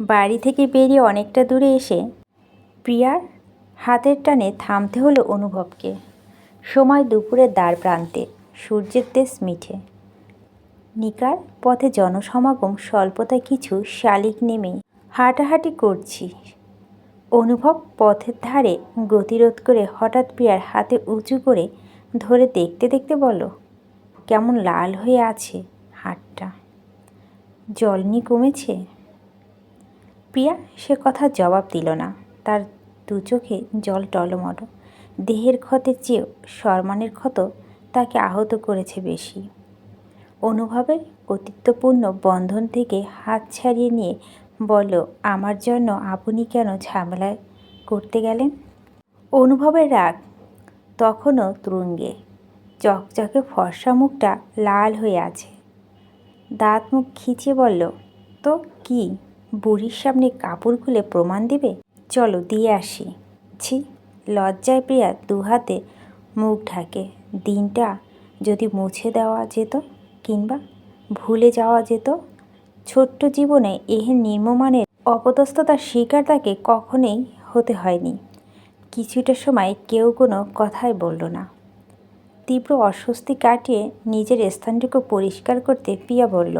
বাড়ি থেকে বেরিয়ে অনেকটা দূরে এসে প্রিয়ার হাতের টানে থামতে হলো অনুভবকে। সময় দুপুরের দ্বার প্রান্তে সূর্যের দেশ মিঠে। নিকার পথে জনসমাগম স্বল্পতা কিছু শালিক নেমে হাঁটাহাঁটি করছি। অনুভব পথের ধারে গতিরোধ করে হঠাৎ প্রিয়ার হাতে উঁচু করে ধরে দেখতে দেখতে বলল, কেমন লাল হয়ে আছে হাটটা জল নি কমেছে? প্রিয়া সে কথা জবাব দিল না। তার দু চোখে জল টলমল। দেহের ক্ষতের চেয়েও সম্মানের ক্ষত তাকে আহত করেছে বেশি। অনুভবের কর্তৃত্বপূর্ণ বন্ধন থেকে হাত ছাড়িয়ে নিয়ে বলল, আমার জন্য আপনি কেন ঝামেলায় করতে গেলেন? অনুভবের রাগ তখনও তুঙ্গে চকচকে ফর্সা মুখটা লাল হয়ে আছে। দাঁত মুখ খিচিয়ে বলল, তো কি? বুড়ির সামনে কাপড় খুলে প্রমাণ দিবে? চলো দিয়ে আসি। ছি, লজ্জায় প্রিয়া দুহাতে মুখ ঢাকে। দিনটা যদি মুছে দেওয়া যেত কিংবা ভুলে যাওয়া যেত, ছোট্ট জীবনে এহেন নির্মমানের অপদস্থতার শিকার তাকে কখনোই হতে হয়নি। কিছুটা সময় কেউ কোনো কথাই বলল না। তীব্র অস্বস্তি কাটিয়ে নিজের স্থানটুকু পরিষ্কার করতে পিয়া বলল,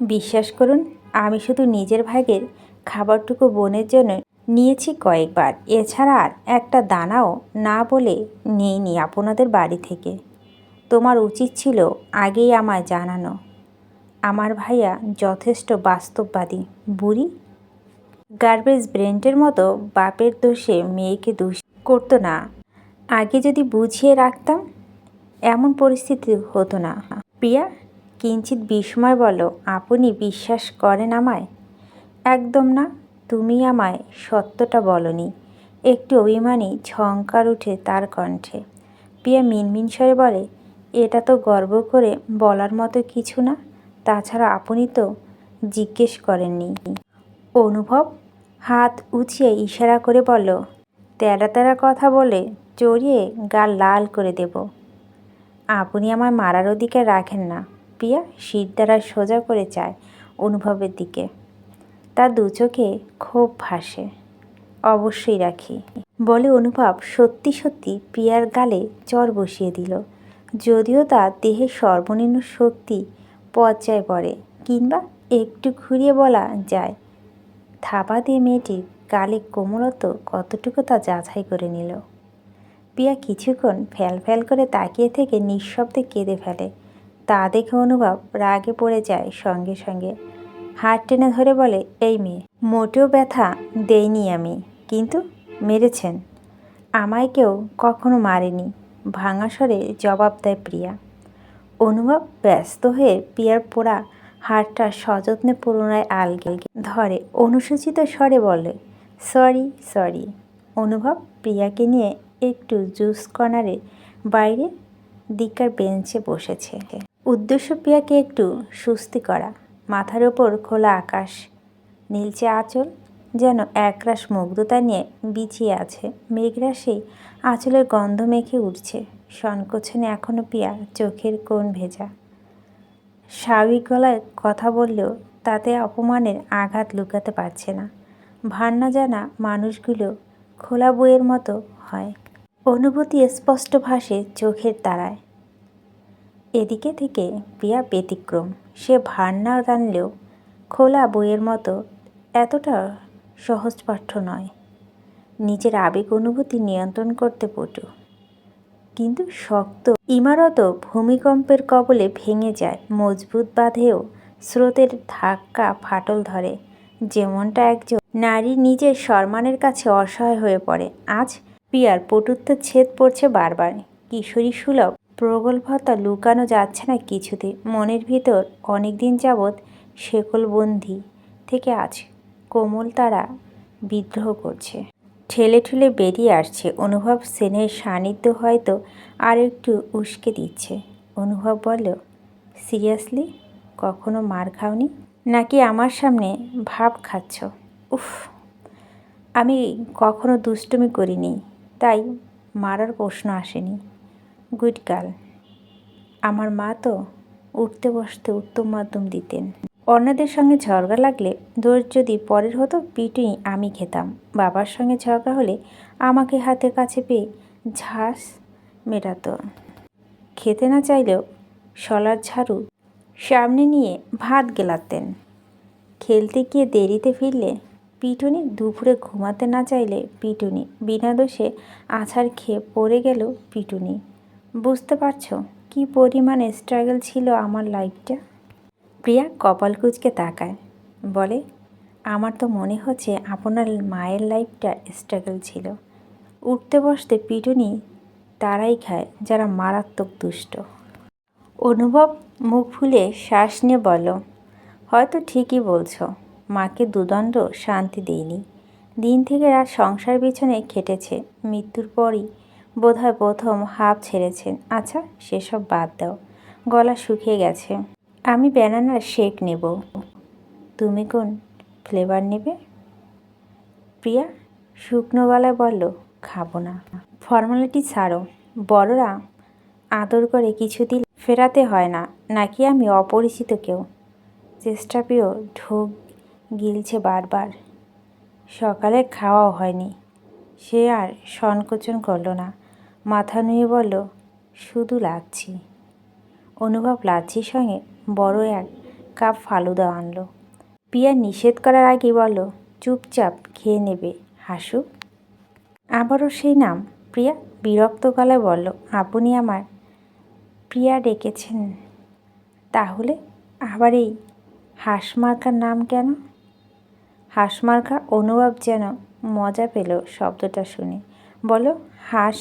বিশ্বাস করুন আমি শুধু নিজের ভাগের খাবারটুকু বোনের জন্য নিয়েছি কয়েকবার। এছাড়া আর একটা দানাও না বলে নেইনি আপনাদের বাড়ি থেকে। তোমার উচিত ছিল আগেই আমায় জানানো। আমার ভাইয়া যথেষ্ট বাস্তববাদী, বুড়ি। গার্বেজ ব্রেন্টের মতো বাপের দোষে মেয়েকে দোষ করতো না। আগে যদি বুঝিয়ে রাখতাম, এমন পরিস্থিতি হতো না। প্রিয়া কিঞ্চিত বিস্ময় বলো, আপনি বিশ্বাস করেন আমায়? একদম না, তুমি আমায় সত্যটা বলনি। একটু অভিমানী ঝঙ্কার উঠে তার কণ্ঠে। প্রিয়া মিনমিন স্বরে বলে, এটা তো গর্ব করে বলার মতো কিছু না, তাছাড়া আপনি তো জিজ্ঞেস করেননি। অনুভব হাত উঁচিয়ে ইশারা করে বলল, তেরা তেরা কথা বলে চড়িয়ে গাল লাল করে দেব। আপনি আমার মারার অধিকার রাখেন না। প্রিয়া শীত দ্বারা সোজা করে চায় অনুভবের দিকে। তার দু চোখে ক্ষোভ ভাসে। অবশ্যই রাখি। বলে অনুভব সত্যি সত্যি প্রিয়ার গালে চর বসিয়ে দিল। যদিও তার দেহের সর্বনিম্ন শক্তি পর্যায়ে পড়ে কিংবা একটু ঘুরিয়ে বলা যায়। থাবা দিয়ে মেয়েটির গালে কোমলত কতটুকু তা যাচাই করে নিল। পিয়া কিছুক্ষণ ফ্যাল ফ্যাল করে তাকিয়ে থেকে নিঃশব্দে কেঁদে ফেলে। তা দেখে অনুভব রাগে পড়ে যায় সঙ্গে সঙ্গে। হাত টেনে ধরে বলে, এই মেয়ে, মোটেও ব্যথা দেইনি আমি, কিন্তু মেরেছেন। আমায় কেউ কখনো মারেনি, ভাঙা স্বরে জবাব দেয় প্রিয়া। অনুভব ব্যস্ত হয়ে প্রিয়ার পোড়া হাড়টা সযত্নে পুনরায় আলগে ধরে, অনুসূচিত স্বরে বলে, সরি সরি। অনুভব প্রিয়াকে নিয়ে একটু জুস কর্নারে বাইরে দিককার বেঞ্চে বসেছে। উদ্দেশ্য প্রিয়াকে একটু সুস্থি করা। মাথার ওপর খোলা আকাশ, নীলচে আঁচল যেন একরাশ মুগ্ধতা নিয়ে বিছিয়ে আছে। মেঘরা সেই আঁচলের গন্ধ মেখে উঠছে। সংকোচনে এখনও পিয়া চোখের কোণ ভেজা। স্বাভাবিক গলায় কথা বললেও তাতে অপমানের আঘাত লুকাতে পারছে না। ভান্না জানা মানুষগুলো খোলা বইয়ের মতো হয়। অনুভূতি স্পষ্ট ভাসে চোখের তারায়। এদিকে থেকে প্রিয়া ব্যতিক্রম। সে ভার ভান্না টানলেও খোলা বইয়ের মতো এতটা সহজপাঠ্য নয়। নিজের আবেগ অনুভূতি নিয়ন্ত্রণ করতে পটু। কিন্তু শক্ত ইমারত ভূমিকম্পের কবলে ভেঙে যায়, মজবুত বাঁধেও স্রোতের ধাক্কা ফাটল ধরে। যেমনটা একজন নারী নিজের সম্মানের কাছে অসহায় হয়ে পড়ে, আজ পিয়ার পটুত্ব ছেদ পড়ছে বারবার। কিশোরী সুলভ প্রগল্ভতা লুকানো যাচ্ছে না কিছুতে। মনের ভিতর অনেক দিন যাবৎ শেকলবন্দি থেকে আজ কোমল তারা বিদ্রোহ করছে। ঠেলে ঠুলে বেরিয়ে আসছে। অনুভব সেনের সান্নিধ্য হয়তো আর একটু উস্কে দিচ্ছে। অনুভব বলল, সিরিয়াসলি? কখনো মার খাওনি? নাকি আমার সামনে ভাব খাচ্ছ? উফ, আমি কখনো দুষ্টুমি করিনি, তাই মারার প্রশ্ন আসেনি। Good girl. আমার মা তো উঠতে বসতে উত্তম মাধ্যম দিতেন। অন্যদের সঙ্গে ঝগড়া লাগলে দোষ যদি পরের হতো পিটুনি আমি খেতাম। বাবার সঙ্গে ঝগড়া হলে আমাকে হাতের কাছে পেয়ে ঝাঁস মেটাতো। খেতে না চাইলেও শলার ঝাড়ু সামনে নিয়ে ভাত গেলাতেন। খেলতে গিয়ে দেরিতে ফিরলে পিটুনি দুপুরে ঘুমাতে না চাইলে পিটুনি বিনা দোষে আছাড় খেয়ে পড়ে গেল পিটুনি। বুঝতে পারছ কী পরিমাণে স্ট্রাগল ছিল আমার লাইফটা প্রিয়া কপাল কুচকে তাকায়, বলে, আমার তো মনে হচ্ছে আপনার মায়ের লাইফটা স্ট্রাগল ছিল। উঠতে বসতে পিটুনি তারাই খায়, যারা মারাত্মক দুষ্ট। অনুভব মুখ ফুলে শ্বাস নিয়ে বলল, হয়তো ঠিকই বলছো, মাকে দুদণ্ড শান্তি দেয়নি দিন থেকে রাত সংসার পিছনে খেটেছে, মৃত্যুর পরই বোধহয় প্রথম হাফ ছেড়েছেন। আচ্ছা সেসব বাদ দাও। গলা শুকিয়ে গেছে। আমি ব্যানানার শেক নেব। তুমি কোন ফ্লেভার নেবে? প্রিয়া শুকনো গলায় বলল, খাব না। ফর্মালিটি ছাড়ো। বড়রা আদর করে কিছু দিলে ফেরাতে হয় না। নাকি আমি অপরিচিত কেউ? চেষ্টা পেয়েও ঢোক গিলছে বারবার। সকালে খাওয়াও হয়নি। সে আর সংকোচন করল না। মাথা নুয়ে বলল, শুধু লাচ্ছি। অনুভব লাচ্ছির সঙ্গে বড় এক কাপ ফালুদা আনলো। পিয়া নিষেধ করার আগে বলল, চুপচাপ খেয়ে নেবে, হাসু। আবারও সেই নাম প্রিয়া বিরক্ত গলায় বলল, আপনি আমার প্রিয়া ডেকেছেন, তাহলে আবার এই হাঁসমার্কার নাম কেন? হাঁসমার্কা অনুভব যেন মজা পেল শব্দটা শুনে। বলো হাঁস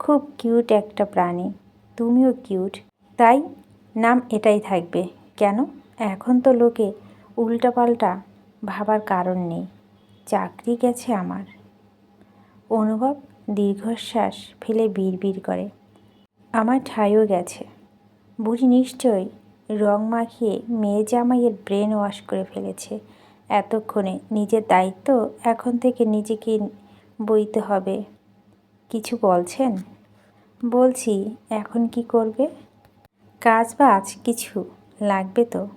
খুব কিউট একটা প্রাণী। তুমিও কিউট। তাই নাম এটাই থাকবে। কেন? এখন তো লোকে উল্টাপাল্টা ভাবার কারণ নেই। চাকরি গেছে আমার। অনুভব দীর্ঘশ্বাস ফেলে বিড়বিড় করে। আমার ঠাইও গেছে। বুড়ি নিশ্চয়ই রং মাখিয়ে মেয়ে জামাইয়ের ব্রেন ওয়াশ করে ফেলেছে। এতক্ষণে নিজের দায়িত্ব এখন থেকে নিজেকে বইতে হবে। কিছু বলছেন? বলছি, এখন কি করবে? কাজ বাজ কিছু লাগবে তো।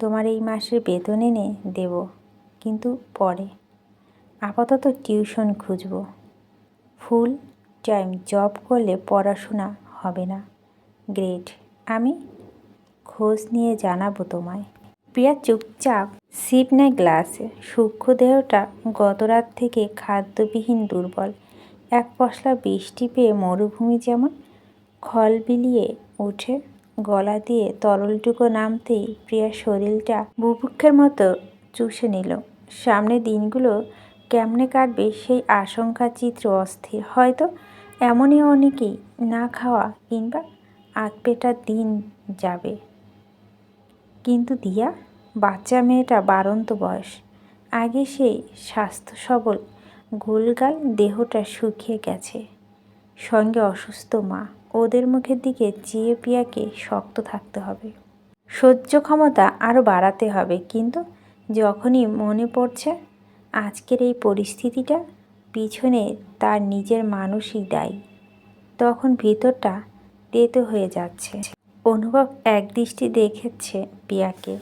তোমার এই মাসের বেতন এনে দেব, কিন্তু পরে। আপাতত টিউশন খুঁজব। ফুল টাইম জব করলে পড়াশোনা হবে না। গ্রেট। আমি খোঁজ নিয়ে জানাব তোমায়। প্রিয়া চুপচাপ সিপ নেয় গ্লাসে। সূক্ষ্ম দেহটা গত রাত থেকে খাদ্যবিহীন দুর্বল। এক পশলা বৃষ্টি পেয়ে মরুভূমি যেমন খল বিলিয়ে ওঠে, গলা দিয়ে তরলটুকু নামতেই প্রিয়ার শরীরটা বুভুক্ষের মতো চুষে নিল। সামনে দিনগুলো কেমনে কাটবে সেই আশঙ্কা চিত্র অস্থির। হয়তো এমনই অনেকেই না খাওয়া কিংবা আধপেটার দিন যাবে। কিন্তু দিয়া, বাচ্চা মেয়েটা বারন্ত বয়স। আগে সেই স্বাস্থ্য সবল গোলগাল দেহটা শুকিয়ে গেছে। সঙ্গে অসুস্থ মা, ওদের মুখের দিকে চেয়ে পিয়াকে শক্ত থাকতে হবে। সহ্য ক্ষমতা আরও বাড়াতে হবে, কিন্তু যখনই মনে পড়ছে আজকের এই পরিস্থিতিটা, পিছনে তার নিজের মানুষই দায়ী। তখন ভিতরটা তেতো হয়ে যাচ্ছে। অনুভব একদৃষ্টি দেখেছে পিয়াকে।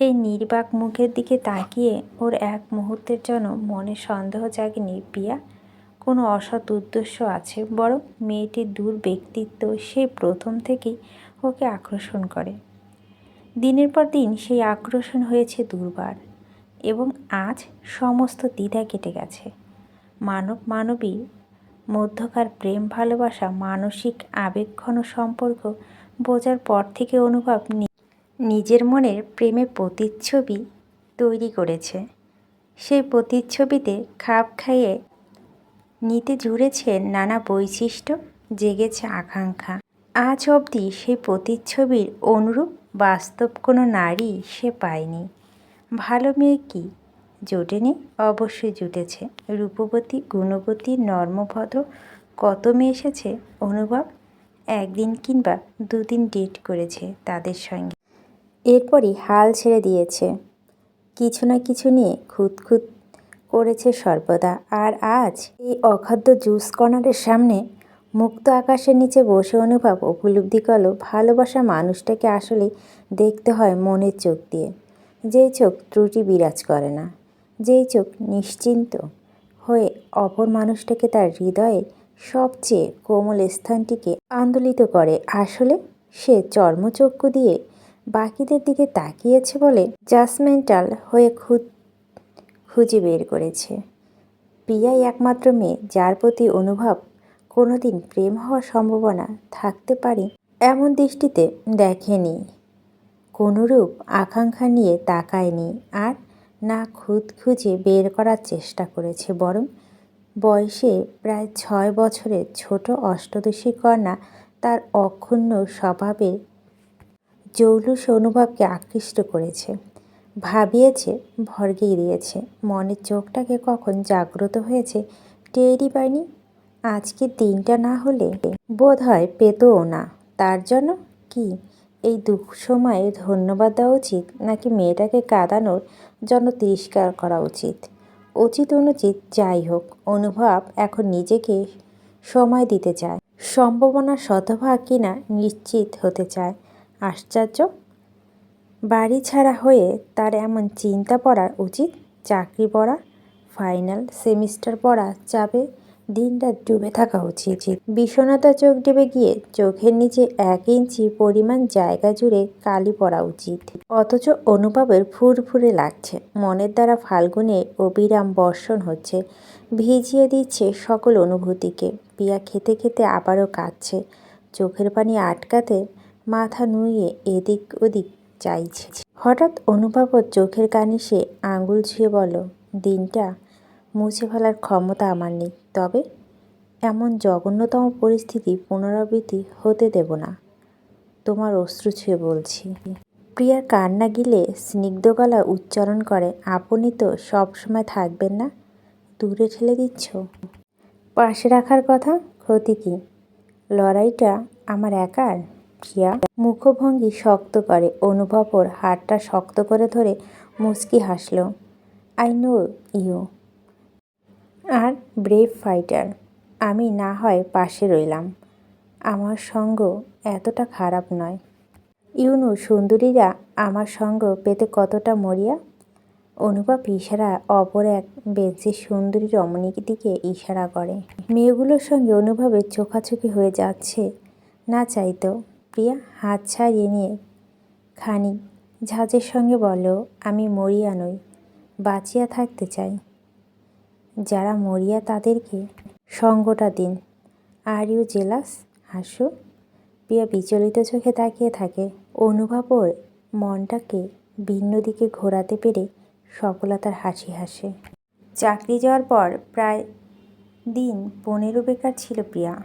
এই নির্বাক মুখের দিকে তাকিয়ে ওর এক মুহূর্তের জন্য মনে সন্দেহ জাগেনি পিয়া কোনো অসৎ উদ্দেশ্য আছে, বরং মেয়েটির দূর ব্যক্তিত্ব সেই প্রথম থেকেই ওকে আকর্ষণ করে। দিনের পর দিন সেই আকর্ষণ হয়েছে দুর্বার, এবং আজ সমস্ত দ্বিধা কেটে গেছে। মানব মানবী, মধ্যকার প্রেম ভালোবাসা, মানসিক আবেগঘন সম্পর্ক বোঝার পর থেকে অনুভব নিজের মনের প্রেমে প্রতিচ্ছবি তৈরি করেছে। সেই প্রতিচ্ছবিতে খাপ খাইয়ে নিতে জুড়েছে নানা বৈশিষ্ট্য, জেগেছে আকাঙ্ক্ষা। আজ অবধি সেই প্রতিচ্ছবির অনুরূপ বাস্তব কোনো নারী সে পায়নি। ভালো মেয়ে কি? জোটেনি, অবশ্যই জুটেছে। রূপবতী, গুণবতী, নর্মভদ্র, কত মেয়ে এসেছে? অনুভব, একদিন কিংবা দুদিন ডেট করেছে তাদের সঙ্গে। এরপরই হাল ছেড়ে দিয়েছে। কিছু না কিছু নিয়ে খুঁতখুত করেছে সর্বদা। আর আজ এই অখাদ্য জুস কর্নারের সামনে মুক্ত আকাশের নিচে বসে অনুভব উপলব্ধি করল ভালোবাসা মানুষটাকে আসলে দেখতে হয় মনের চোখ দিয়ে। যেই চোখ ত্রুটি বিরাজ করে না, যেই চোখ নিশ্চিন্ত হয়ে অপর মানুষটাকে তার হৃদয়ে সবচেয়ে কোমল স্থানটিকে আন্দোলিত করে, আসলে সে চর্মচক্ষু দিয়ে বাকিদের দিকে তাকিয়েছে বলে জাজমেন্টাল হয়ে খুদ খুঁজে বের করেছে। প্রিয়াই একমাত্র মেয়ে যার প্রতি অনুভব কোনোদিন প্রেম হওয়ার সম্ভাবনা থাকতে পারে এমন দৃষ্টিতে দেখেনি। কোনোরূপ আকাঙ্ক্ষা নিয়ে তাকায়নি আর না খুদ খুঁজে বের করার চেষ্টা করেছে, বরং বয়সে প্রায় ছয় বছরের ছোট অষ্টদশী কন্যা তার অক্ষুণ্ণ স্বভাবে জৌলুস অনুভবকে আকৃষ্ট করেছে। ভাবিয়েছে ভরগিয়ে দিয়েছে। মনের চোখটাকে কখন জাগ্রত হয়েছে টেরই পায়নি। আজকে দিনটা না হলে বোধ হয় পেতও না। তার জন্য কি? এই দুঃখ সময়ে ধন্যবাদ দেওয়া উচিত নাকি মেয়েটাকে কাঁদানোর জন্য তিরস্কার করা উচিত? উচিত অনুচিত যাই হোক, অনুভব এখন নিজেকে সময় দিতে চায়। সম্ভাবনা শতভাগ কিনা নিশ্চিত হতে চায়। আশ্চর্য। বাড়ি ছাড়া হয়ে তার এমন চিন্তা পড়ার উচিত, চাকরি পড়া, ফাইনাল সেমিস্টার পড়া, চাপে দিনটা ডুবে থাকা উচিত। বিষণতা চোখ ডেবে গিয়ে চোখের নিচে এক ইঞ্চি পরিমাণ জায়গা জুড়ে কালি পড়া উচিত। অথচ অনুভবের ফুরফুরে লাগছে। মনের দ্বারা ফাল্গুনে অবিরাম বর্ষণ হচ্ছে। ভিজিয়ে দিচ্ছে সকল অনুভূতিকে। পিয়া খেতে খেতে আবারও কাঁদছে। চোখের পানি আটকাতে মাথা নুয়ে এদিক ওদিক চাইছে। হঠাৎ অনুভব ওর চোখের কানে সে আঙুল ছুঁয়ে বলো দিনটা মুছে ফেলার ক্ষমতা আমার নেই, তবে এমন জঘন্যতম পরিস্থিতি পুনরাবৃত্তি হতে দেব না। তোমার অশ্রু ছুঁয়ে বলছি। প্রিয়ার কান্না গিলে স্নিগ্ধ গলা উচ্চারণ করে, আপনি তো সবসময় থাকবেন না? দূরে ঠেলে দিচ্ছ? পাশে রাখার কথা? ক্ষতি কি? লড়াইটা আমার একার? প্রিয়া মুখভঙ্গি শক্ত করে। অনুভব ওর হাতটা শক্ত করে ধরে মুচকি হাসল। I know you are brave fighter আমি না হয় পাশে রইলাম। আমার সঙ্গ এতটা খারাপ নয়। ইউনু, সুন্দরীরা আমার সঙ্গ পেতে কতটা মরিয়া? অনুভব ইশারা অপর এক বেঞ্চের সুন্দরী রমণীর দিকে ইশারা করে। মেয়েগুলোর সঙ্গে অনুভবের চোখাচোখি হয়ে যাচ্ছে। না চাইতো। প্রিয়া হাত ছাড়িয়ে নিয়ে খানি ঝাঁজের সঙ্গে বলো আমি মরিয়া নই, বাঁচিয়া থাকতে চাই। যারা মরিয়া তাদেরকে সঙ্গটা দিন। Are you jealous? Hasu. Priya বিচলিত চোখে তাকিয়ে থাকে। অনুভব ওর মনটাকে ভিন্ন দিকে ঘোরাতে পেরে সফলতার হাসি হাসে। চাকরি যাওয়ার পর প্রায় দিন পনেরো বেকার ছিল প্রিয়া।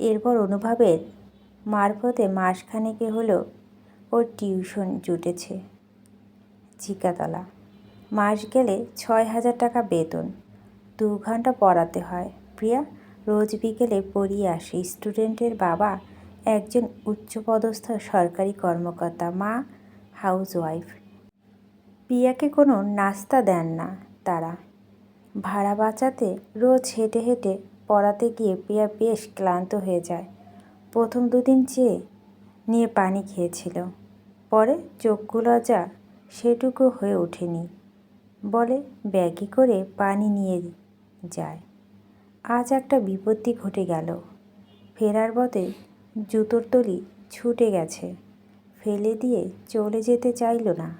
এরপর অনুভবের মারফতে মাসখানেকে হলো ওর টিউশন জুটেছে। চিকাতলা মাস গেলে ছয় হাজার টাকা বেতন। দু ঘণ্টা পড়াতে হয়। প্রিয়া রোজ বিকেলে পড়িয়ে আসে। স্টুডেন্টের বাবা একজন উচ্চপদস্থ সরকারি কর্মকর্তা, মা হাউস ওয়াইফ প্রিয়াকে কোনো নাস্তা দেন না তারা। ভাড়া বাঁচাতে রোজ হেঁটে হেঁটে পড়াতে গিয়ে প্রিয়া বেশ ক্লান্ত হয়ে যায়। প্রথম দুদিন চেয়ে নিয়ে পানি খেয়েছিল। পরে চোখগুলো যা সেটুকু হয়ে ওঠেনি। বলে, ব্যাগে করে পানি নিয়ে যায়। আজ একটা বিপত্তি ঘটে গেল। ফেরার পথে জুতোর তলি ছুটে গেছে। ফেলে দিয়ে চলে যেতে চাইল না।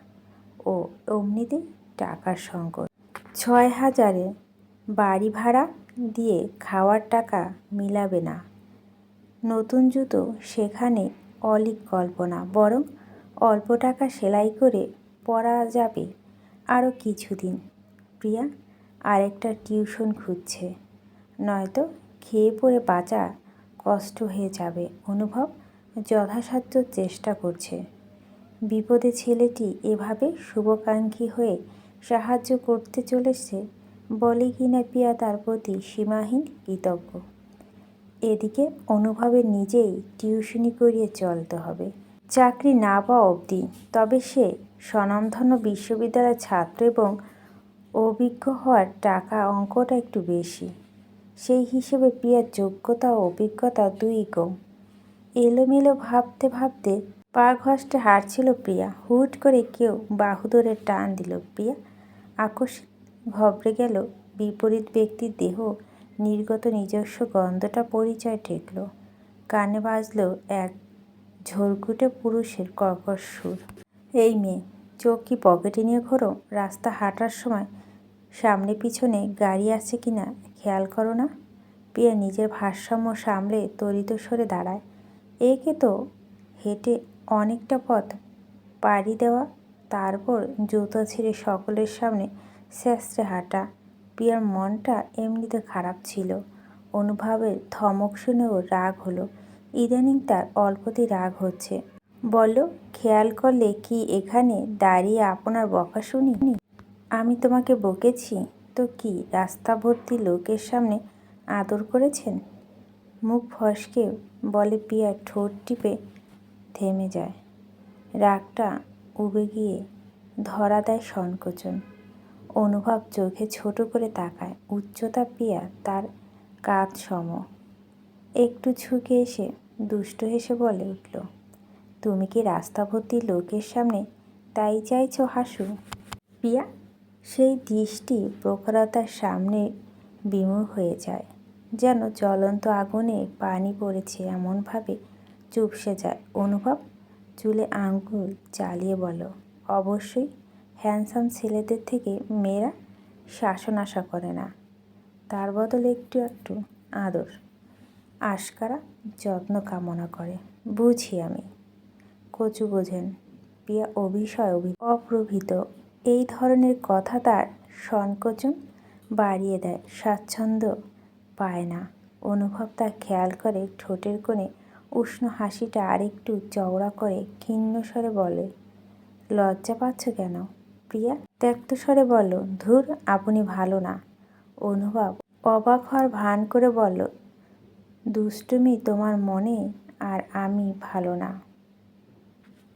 ও অমনিতে টাকার সংকট। ছয় হাজারে বাড়ি ভাড়া দিয়ে খাওয়ার টাকা মিলাবে না। নতুন জুতো সেখানে অলিক কল্পনা, বরং অল্প টাকা সেলাই করে পরা যাবে আরও কিছুদিন। প্রিয়া আরেকটা টিউশন খুঁজছে। নয়তো খেয়ে পড়ে বাঁচা কষ্ট হয়ে যাবে, অনুভব যথাসাধ্য চেষ্টা করছে। বিপদে ছেলেটি এভাবে শুভকাঙ্ক্ষী হয়ে সাহায্য করতে চলেছে বলে কিনা পিয়া তার প্রতি সীমাহীন কৃতজ্ঞ। এদিকে অনুভবের নিজেই টিউশনি করিয়ে চলতে হবে। চাকরি না পাওয়া অবধি, তবে সে স্বনামধন্য বিশ্ববিদ্যালয়ের ছাত্র এবং অভিজ্ঞ হওয়ার টাকা অঙ্কটা একটু বেশি। সেই হিসেবে প্রিয়ার যোগ্যতা ও অভিজ্ঞতা দুই কম এলোমেলো ভাবতে ভাবতে পা ঘষ্টে হাঁটছিল প্রিয়া। হুট করে কেউ বাহু ধরে টান দিল। প্রিয়া আকস্মিক ঘবড়ে গেল বিপরীত ব্যক্তির দেহ নির্গত নিজস্ব গন্ধটা পরিচয় ঠেকল। কানে বাজল এক ঝড়কুটে পুরুষের কর্কশ সুর। এই মেয়ে, চোখ কি পকেটে নিয়ে ঘোরো? রাস্তা হাঁটার সময় সামনে পিছনে গাড়ি আছে কি না? খেয়াল করো না প্রিয়া নিজের ভারসাম্য সামলে তরিত সরে দাঁড়ায়। একে তো হেঁটে অনেকটা পথ পাড়ি দেওয়া, তারপর জুতো ছিঁড়ে সকলের সামনে স্যাঁচড়ে হাঁটা। প্রিয়ার মনটা এমনিতে খারাপ ছিল। অনুভবের ধমক শুনেও রাগ হলো। ইদানিং তার অল্পতেই রাগ হচ্ছে। বলল খেয়াল করলে কি এখানে দাঁড়িয়ে আপনার বকা শুনি? আমি তোমাকে বকেছি? তো কি রাস্তা ভর্তি লোকের সামনে আদর করেছেন? মুখ ফসকে বলে পিয়া ঠোঁট টিপে থেমে যায়। রাগটা উবে গিয়ে ধরা দেয় সংকোচন। অনুভব চোখে ছোট করে তাকায়। উচ্চতা পিয়া তার কাঁধ সম। একটু ঝুঁকে এসে দুষ্ট হেসে বলে উঠল, তুমি কি রাস্তা ভর্তি লোকের সামনে তাই চাইছো হাসু? পিয়া সেই দৃষ্টি প্রখরতার সামনে বিমুখ হয়ে যায়, যেন জ্বলন্ত আগুনে পানি পড়েছে এমনভাবে চুপসে যায়। অনুভব চুলে আঙ্গুল চালিয়ে বলো, অবশ্যই হ্যান্ডসাম ছেলেদের থেকে মেয়েরা শাসন আশা করে না। তার বদলে একটু একটু আদর, আশকারা, যত্ন কামনা করে। বুঝি আমি, কচু বোঝেন পিয়া অভিশয় অভি অপ্রভৃত। এই ধরনের কথা তার সংকোচন বাড়িয়ে দেয়, স্বাচ্ছন্দ্য পায় না। অনুভব তা খেয়াল করে, ঠোঁটের কোণে উষ্ণ হাসিটা আরেকটু চওড়া করে ক্ষীণ স্বরে বলে, লজ্জা পাচ্ছ কেন? প্রিয়া ত্যক্ত স্বরে বলল, ধুর, আপনি ভালো না। অনুভব অবাক হওয়ার ভান করে বলল, দুষ্টুমি তোমার মনে আর আমি ভালো না।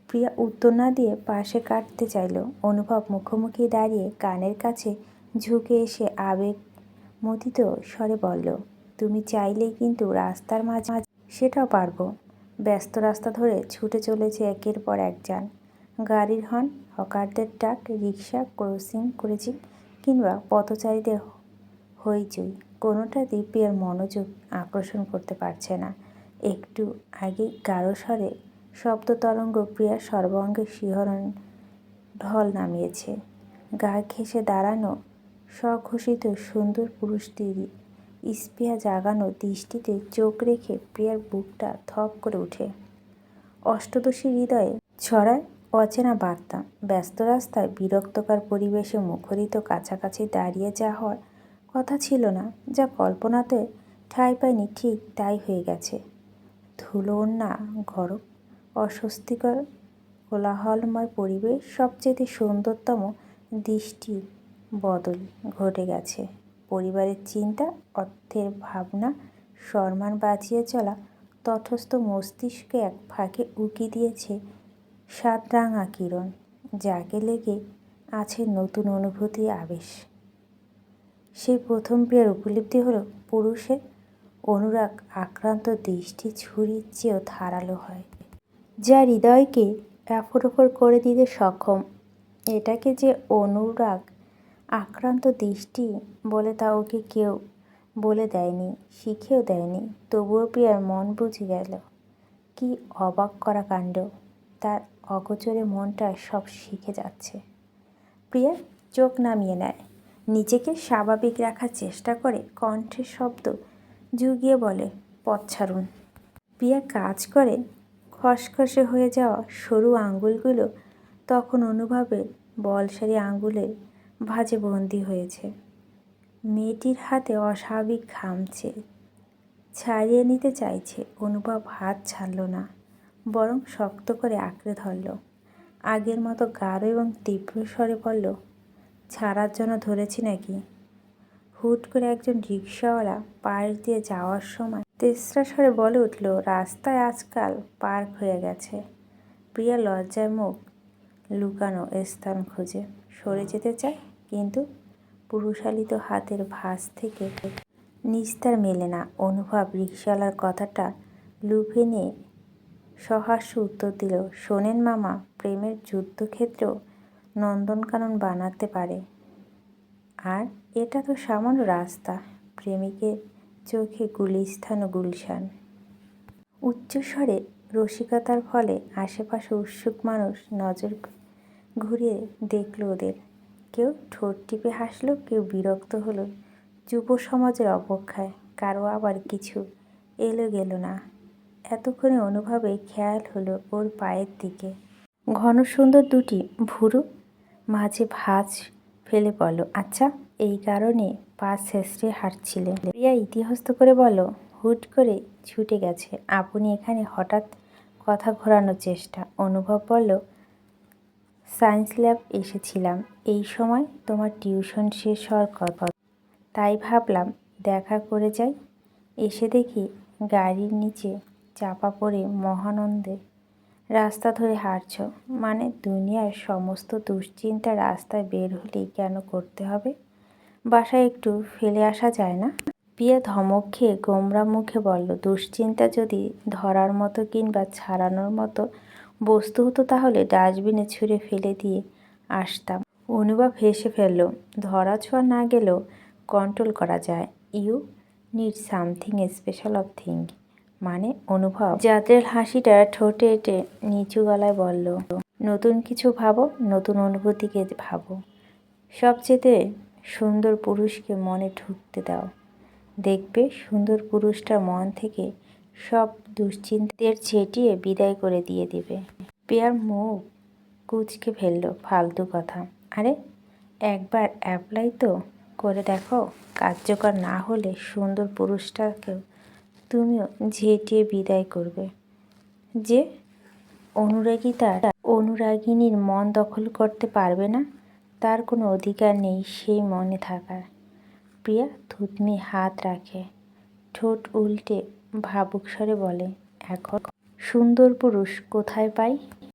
প্রিয়া উত্তর না দিয়ে পাশে কাটতে চাইল। অনুভব মুখোমুখি দাঁড়িয়ে কানের কাছে ঝুঁকে এসে আবেগ মতিত স্বরে বলল, তুমি চাইলেই কিন্তু রাস্তার মাঝে, সেটাও পারব। ব্যস্ত রাস্তা ধরে ছুটে চলেছে একের পর এক যান গাড়ির হর্ন, হকারদের ডাক রিক্সা ক্রসিং করেছি কিংবা পথচারীদের হইচই। কোনোটাতেই প্রিয়ার মনোযোগ আকর্ষণ করতে পারছে না। একটু আগে গাঢ় স্বরে শব্দ তরঙ্গ প্রিয়ার সর্বাঙ্গে শিহরণ ঢল নামিয়েছে। গা ঘেঁষে দাঁড়ানো স্বঘোষিত সুন্দর পুরুষটির স্পৃহা জাগানো দৃষ্টিতে চোখ রেখে প্রিয়ার বুকটা থপ করে ওঠে অষ্টদশী হৃদয়ে ছড়ায় অচেনা বার্তা। ব্যস্ত রাস্তায় বিরক্তকর পরিবেশে মুখরিত কাছাকাছি দাঁড়িয়ে যা হওয়ার কথা ছিল না, যা কল্পনাতে ঠাঁই পায়নি ঠিক তাই হয়ে গেছে। ধুলো না, গরম, অস্বস্তিকর, কোলাহলময় পরিবেশ সবচেয়ে সুন্দরতম দৃষ্টি বদল ঘটে গেছে। পরিবারের চিন্তা, অর্থের ভাবনা সম্মান বাঁচিয়ে চলা তটস্থ মস্তিষ্কে এক ফাঁকে উকি দিয়েছে সাতরাঙা কিরণ, যাকে লেগে আছে নতুন অনুভূতি আবেশ। সেই প্রথম প্রিয়ার উপলব্ধি হলো পুরুষের অনুরাগ আক্রান্ত দৃষ্টি ছুরির চেয়েও ধারালো হয়। যা হৃদয়কে এফর ওফর করে দিতে সক্ষম, এটাকে যে অনুরাগ আক্রান্ত দৃষ্টি বলে তা ওকে কেউ বলে দেয়নি শিখেও দেয়নি। তবুও প্রিয়ার মন বুঝে গেল, কি অবাক করা কাণ্ড, তার অগোচরে মনটা সব শিখে যাচ্ছে। প্রিয়া চোখ নামিয়ে নেয়। নিজেকে স্বাভাবিক রাখার চেষ্টা করে কণ্ঠের শব্দ জুগিয়ে বলে, পথ ছাড়ুন। প্রিয়া কাজ করে খসখসে হয়ে যাওয়া সরু আঙ্গুলগুলো তখন অনুভবের বলসারি আঙ্গুলের ভাজে বন্দি হয়েছে। মেয়েটির হাতে অস্বাভাবিক ঘামছে। ছাড়িয়ে নিতে চাইছে। অনুভব হাত ছাড়ল না। বরং শক্ত করে আঁকড়ে ধরল। আগের মতো গাঢ় এবং তীব্র স্বরে বলল, ছাড়ার জন্য ধরেছি নাকি? হুট করে একজন রিক্সাওয়ালা পাশ দিয়ে যাওয়ার সময় তেসরা স্বরে বলে উঠল, রাস্তায় আজকাল পার্ক হয়ে গেছে। প্রিয়া লজ্জায় মুখ লুকানো স্থান খুঁজে। সরে যেতে চায়, কিন্তু পুরুষালিত হাতের ভাঁজ থেকে নিস্তার মেলে না। অনুভব রিক্সাওয়ালার কথাটা লুফে নিয়ে সহাস্য উত্তর দিল, শোনেন মামা, প্রেমের যুদ্ধক্ষেত্রেও নন্দনকানন বানাতে পারে। আর এটা তো সামান্য রাস্তা। প্রেমিকের চোখে গুলিস্থান ও গুলশান। উচ্চস্বরে রসিকতার ফলে আশেপাশে উৎসুক মানুষ নজর ঘুরিয়ে দেখল ওদের। কেউ ঠোঁট টিপে হাসলো, কেউ বিরক্ত হলো যুব সমাজের অবক্ষায় কারও আবার কিছু এলো গেল না। এতক্ষণে অনুভবে খেয়াল হলো ওর পায়ের দিকে। ঘন সুন্দর দুটি ভুরু মাঝে ভাঁজ ফেলে বলো আচ্ছা এই কারণে পা শেষড়ে হাঁটছিলে? প্রিয়া ইতিহস্ত করে বলো, হুট করে ছুটে গেছে। আপনি এখানে হঠাৎ কথা ঘোরানোর চেষ্টা। অনুভব বলল সায়েন্স ল্যাব এসেছিলাম। এই সময় তোমার টিউশন শেষ হওয়ার কথা। তাই ভাবলাম দেখা করে যাই। এসে দেখি গাড়ির নিচে চাপা পড়ে মহানন্দে রাস্তা ধরে হাঁটছ। মানে দুনিয়ার সমস্ত দুশ্চিন্তা রাস্তায় বের হলেই কেন করতে হবে? বাসায় একটু ফেলে আসা যায় না? পিয়া ধমক খেয়ে গোমরা মুখে বলল, দুশ্চিন্তা যদি ধরার মতো কিংবা ছাড়ানোর মতো বস্তু হতো তাহলে ডাস্টবিনে ছুঁড়ে ফেলে দিয়ে আসতাম। অনুভব হেসে ফেলল, ধরা ছোঁয়া না গেলেও কন্ট্রোল করা যায়। You need something special of thing মানে অনুভব। যাত্রের হাসিটা ঠোঁটে এটে নিচু গলায় বলল, নতুন কিছু ভাবো, নতুন অনুভূতিকে ভাবো। সবচেয়ে সুন্দর পুরুষকে মনে ঢুকতে দাও। দেখবে সুন্দর পুরুষটা মন থেকে সব দুশ্চিন্তের ছেটিয়ে বিদায় করে দিয়ে দেবে। পেয়ার মুখ কুচকে ফেলল ফালতু কথা। আরে, একবার অ্যাপ্লাই তো করে দেখো। কার্যকর না হলে সুন্দর পুরুষটাকেও তুমিও ঝেঁটিয়ে বিদায় করবে। যে অনুরাগী তার অনুরাগিনীর মন দখল করতে পারবে না, তার কোনো অধিকার নেই সেই মনে থাকার। প্রিয়া থুতমি হাত রাখে। ঠোঁট উল্টে ভাবুক স্বরে বলে, এখন সুন্দর পুরুষ কোথায় পাই?